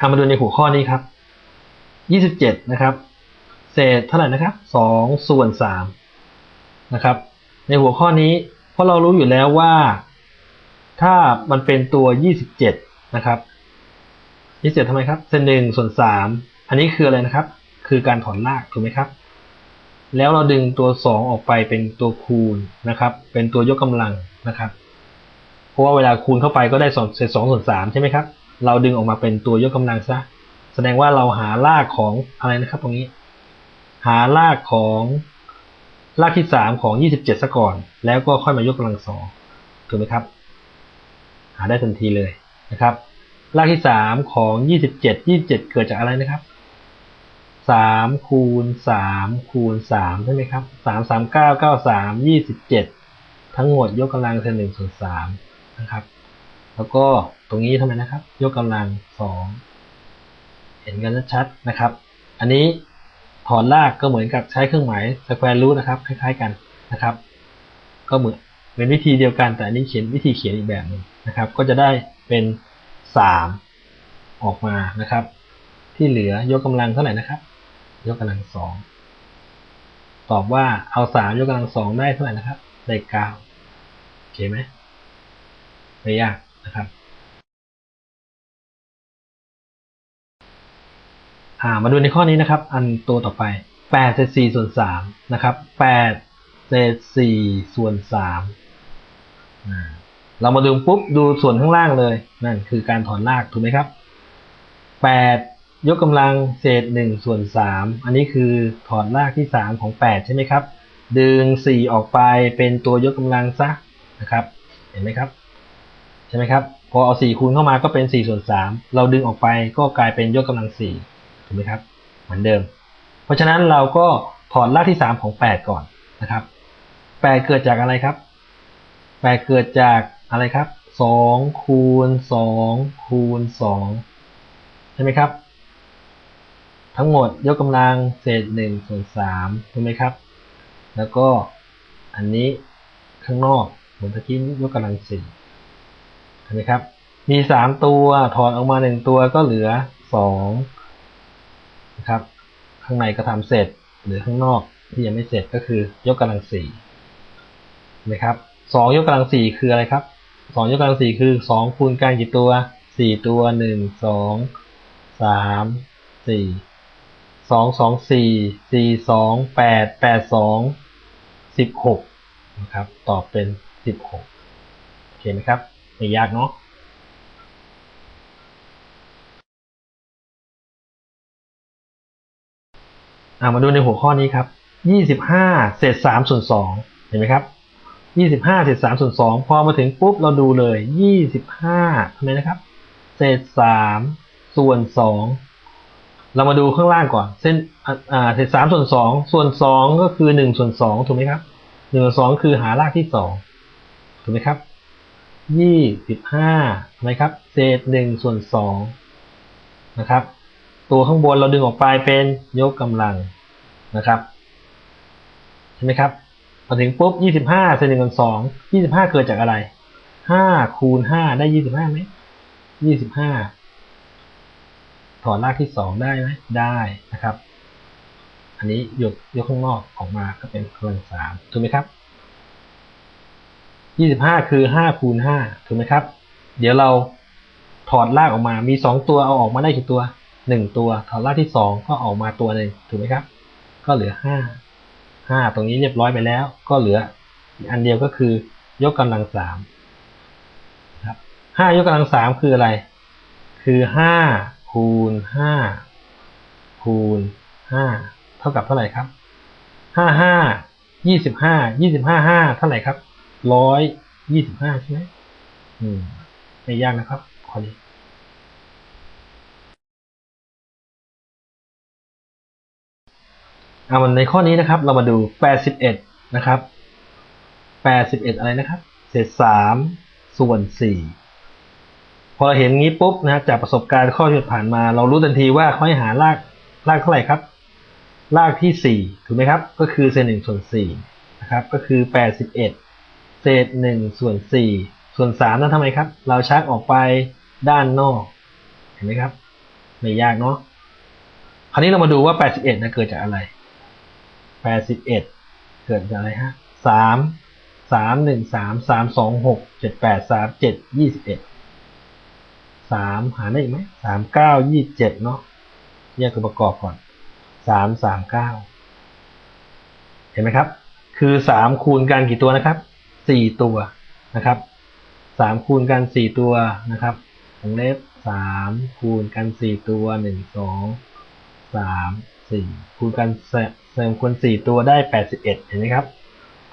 เอามาดูในหัวข้อนี้ครับ27นะครับ เศษเท่าไหร่นะครับ2ส่วน3นะครับ ในหัวข้อนี้เพราะเรารู้อยู่แล้วว่า ถ้ามันเป็นตัว27นะครับ27ทำไมครับ เศษหนึ่งส่วน3อันนี้คืออะไรนะครับ คือการถอนรากถูกไหมครับ แล้วเราดึงตัว2ออกไปเป็นตัวคูณนะครับ เป็นตัวยกกำลังนะครับ เพราะว่าเวลาคูณเข้าไปก็ได้เศษ2ส่วน3ใช่ไหมครับ เราดึงออกมาเป็นตัวยกกำลังซะ แสดงว่าเราหารากของอะไรนะครับตรงนี้ หารากของรากที่ 3 ของ 27ซะก่อน แล้วก็ค่อยมายกกำลังสองถูกไหมครับ หาได้ทันทีเลยนะครับ รากที่ 3 ของ 27 27 เกิดจากอะไรนะครับ3คูณ3คูณ3ใช่ไหมครับ3 3 9 9 3 27 ทั้งหมดยกกำลังเศษ1ส่วน3นะครับ แล้วก็ตรงนี้ทำไมนะครับ ยกกำลัง2เห็นกันชัดนะครับ อันนี้ถอนรากก็เหมือนกับใช้เครื่องหมายสแควร์รูทนะครับ คล้ายๆกันนะครับ ก็เหมือนเป็นวิธีเดียวกันแต่อันนี้เขียนวิธีเขียนอีกแบบหนึ่งนะครับ ก็จะได้เป็น3ออกมานะครับ ที่เหลือยกกำลังเท่าไหร่นะครับ ยกกำลัง2ตอบว่าเอา3ยกกำลัง2ได้เท่าไหร่นะครับ ได้9โอเคไหมไม่ยาก นะครับามาดูในข้อนี้นะครับ อันตัวต่อไป8เศษ4ส่วน3นะครับ8เศษ4ส่วน3เรามาดูปุ๊บดูส่วนข้างล่างเลยนั่นคือการถอนรากถูกไหมครับ8ยกกำลังเศษ1ส่วน3อันนี้คือถอนรากที่ 3 ของ 8 ใช่ไหมครับ ดึง 4 ออกไปเป็นตัวยกกำลังซะนะครับ เห็นไหมครับ ใช่ไหมครับ พอเอา 4 คูณเข้ามาก็เป็น 4 ส่วน 3 เราดึงออกไปก็กลายเป็นยกกำลัง 4 ถูกไหมครับ เหมือนเดิม เพราะฉะนั้นเราก็ถอนรากที่ 3 ของ 8 ก่อนนะครับ 8 เกิดจากอะไรครับ 8 เกิดจากอะไรครับ 2 คูณ 2 คูณ 2 ใช่ไหมครับ ทั้งหมดยกกำลังเศษ1ส่วน3ถูกไหมครับ แล้วก็อันนี้ข้างนอกเหมือนตะกี้ยกกำลัง4 นไหมครับ มี3ตัวถอนออกมา1ตัวก็เหลือ2นะครับ ข้างในก็ทำเสร็จหรือข้างนอกที่ยังไม่เสร็จก็คือยกกำลัง4เห็นไหมครับ2ยกกำลัง4คืออะไรครับ2ยกกำลัง4คือ2คูณกันกี่ตัว4ตัว1 2 3 4 2 2 4 4 2 8 8 2 16นะครับตอบเป็น16โอเคไหมครับ ไม่ยากเนาะอามาดูในหัวข้อนี้ครับ 25 เศษ3ส่วน2เห็นไหมครับ 25 เศษ3ส่วน2พอมาถึงปุ๊บเราดูเลย 25ทำไมนะครับ เศษ3ส่วน2เรามาดูข้างล่างก่อน เส้นเศษ3ส่วน2ส่วน 2 ก็คือ 1 ส่วน2ถูกไหมครับ1ส่วน2คือหารากที่2ถูกไหมครับ 25ทำไมครับ เศษ1ส่วน2นะครับ ตัวข้างบนเราดึงออกไปเป็นยกกำลังนะครับใช่ไหมครับมาถึงปุ๊บ25เศษ1ส่วน2 25เกิดจากอะไร5คูณ5ได้25ไหม25ถอนรากที่2ได้ไหมได้นะครับ อันนี้ยกยกข้างนอกออกมาก็เป็นกำลัง3ถูกไหมครับ 25คือ5คูณ5ถูกไหมครับ เดี๋ยวเราถอดรากออกมา มี2ตัวเอาออกมาได้กี่ตัว1ตัว ถอดรากที่2ก็ออกมาตัวหนึ่งถูกไหมครับ ก็เหลือ5 5ตรงนี้เรียบร้อยไปแล้ว ก็เหลือ อันเดียวก็คือยกกำลัง3ครับ5ยกกำลัง3คืออะไร คือ5คูณ5คูณ5เท่ากับเท่าไหร่ครับ5 5 25 25 5เท่าไหร่ครับ 125ใช่ไหมอืมไม่ยากนะครับข้อนี้เอามันในข้อนี้นะครับ เรามาดู81นะครับ81อะไรนะครับ เศษ3ส่วน4พอเราเห็นงี้ปุ๊บนะจากประสบการณ์ข้อที่ผ่านมา เรารู้ทันทีว่าเขาให้หารากรากเท่าไหร่ครับรากที่4ถูกไหมครับ ก็คือเศษ1ส่วน4นะครับ ก็คือ81เเศษ1ส่วน4ส่วน3นั้นทำไมครับ เราชักออกไปด้านนอก เห็นไหมครับ ไม่ยากเนาะคราวนี้เรามาดูว่า 81นะเกิดจากอะไร 81 เกิดจากอะไรฮะ 3 3 1 3 3 2 6 7 8 3 7 21 3 หาได้อีกไหม3 9 27 เนาะแยกตัวประกอบก่อน 3 3 9 เห็นไหมครับ คือ 3 คูณกันกี่ตัวนะครับ 4ตัวนะครับ3คูณกัน4ตัวนะครับวงเล็บ3คูณกัน4ตัว1 2 3 4คูณกันเสริมคูณ4ตัวได้81เห็นไหมครับ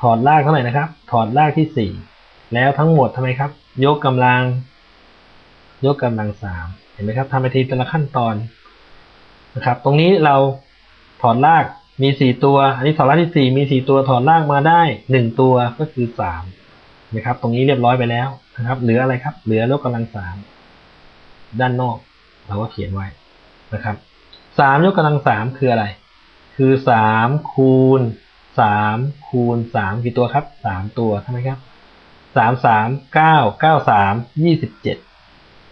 ถอดรากเท่าไหร่นะครับ ถอดรากที่4แล้วทั้งหมดทำไมครับ ยกกำลัง ยกกำลัง3เห็นไหมครับทำไปทีแต่ละขั้นตอนนะครับ ตรงนี้เราถอดราก มี4ตัว อันนี้ถอดรากที่4มี4ตัวถอดรากมาได้1ตัวก็คือ3นะครับ ตรงนี้เรียบร้อยไปแล้วนะครับ เหลืออะไรครับ เหลือยกกำลัง3ด้านนอก เราก็เขียนไว้นะครับสามยกกำลังสามคืออะไร คือสามคูณสามคูณสามกี่ตัวครับสามตัวใช่ไหมครับสามสามเก้าเก้าสามยี่สิบเจ็ด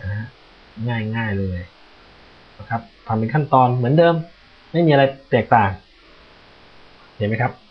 นะง่ายง่ายเลยนะครับทำเป็นขั้นตอนเหมือนเดิม ไม่มีอะไรแตกต่าง เห็นไหมครับ